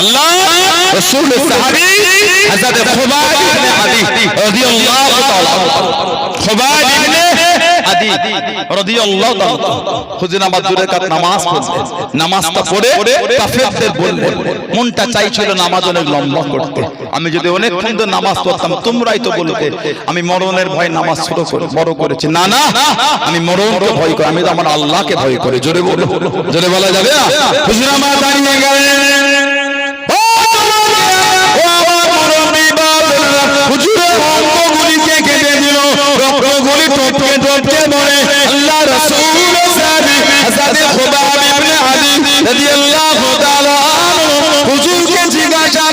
আল্লাহ রাসূল সাহাবী হযরত খুবাইব ইবনে আদি রাদিয়াল্লাহু তাআলা খুবাইব ইবনে আদি রাদিয়াল্লাহু নামাজ নামাজটা পড়ে কাফেরদের মনটা চাইছিল নামাজ অনেক লম্বা করতে। আমি যদি অনেক সুন্দর নামাজ পড়তাম, তোমরাই তো বলতে, আমি মরণের ভয় নামাজ ছোট করে, বড় করেছি। না না, আমি মরণকে ভয় করি, আমি তো আমার আল্লাহকে ভয় করি। জোরে বলো, জোরে বলা। যাবে হুজুর দাঁড়িয়ে হুজুরকে জিজ্ঞাসা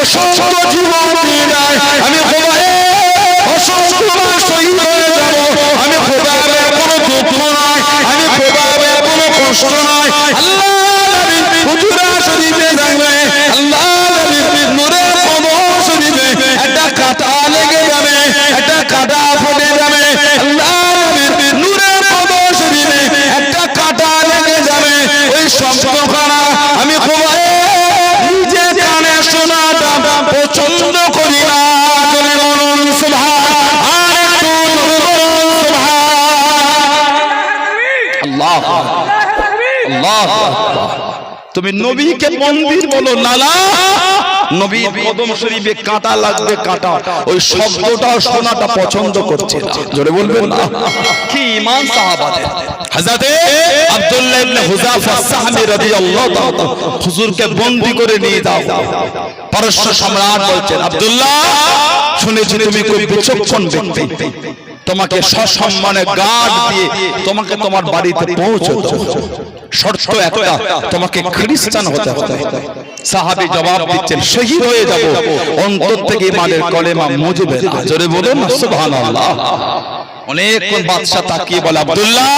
আমাকে জীবন তুমি নবীকে মন্দির বলো, নালা। নবী কদম শরীফে কাঁটা লাগবে, কাঁটা। ওই শব্দটা শোনাটা পছন্দ করছে জোরে বলবেন না। কি ইমান সাহাবাদের হযরতে আব্দুল্লাহ ইবনে হুযাফা সাহাবী রাদিয়াল্লাহু তাআলা হুজুরকে বন্দী করে নিয়ে যাও। পারস্য সম্রাট বলছেন, আব্দুল্লাহ, শুনেছি তুমি খুব বিচক্ষণ ব্যক্তি। তোমাকে সসম্মানে গার্ড দিয়ে তোমাকে তোমার বাড়িতে পৌঁছতে শর্ত একটা তোমাকে খ্রিস্টান হতে হবে। সাহাবী জবাব দিচ্ছেন শহীদ হয়ে যাব। অন্তর থেকে ইমানের কলেমা মুজবে না জোরে বলুন সুবহানাল্লাহ অনেক বাদশা তাকিয়ে বলে আব্দুল্লাহ!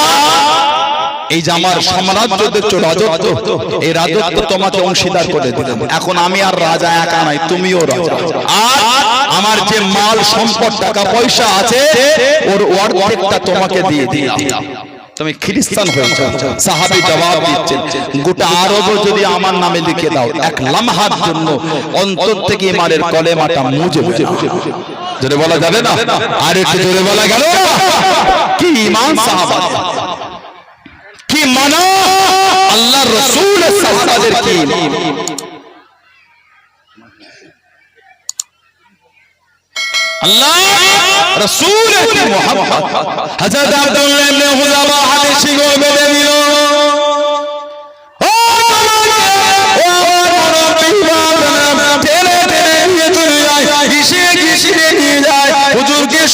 এই যে আমার সাম্রাজ্য দেখছ রাজত্ব এই রাজত্ব তোমাকে অংশীদার করে দিলাম। এখন আমি আর রাজা একা নাই তুমিও রাজা। আর আমার যে মাল সম্পদ টাকা পয়সা আছে ওর অর্ধেকটা তোমাকে দিয়ে দিলাম। তুমি খ্রিস্টান হয়েছো সাহাবি জবাব দিচ্ছেন। গোটা আরব যদি আমার নামে লিখে দাও এক লামহার জন্য অন্তর থেকে ইমানের কলেমাটা মুজে মুজে জোরে বলা যাবে না? আর একটু জোরে বলা গেল? কি ইমান সাহাবা মানা আল্লাহ রসুল সাহাবাদের কি আল্লাহ রসুল মোহাম্মদ হযরত আব্দুল্লাহ ইবনে যায়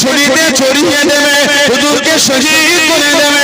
শরীরে ছড়িয়ে দেবে হুজুরকে শহীদ করে দেবে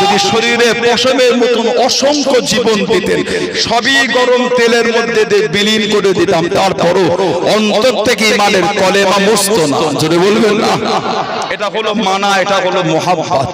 যদি শরীরে পশমের মতন অসংখ্য জীবন দিতেন, সবই গরম তেলের মধ্যে বিলীন করে দিতাম, তারপরও অন্তর থেকে ইমানের কলেমা মস্ত না। জোরে বলবেন না? এটা হলো মানা, এটা হলো মোহাব্বত।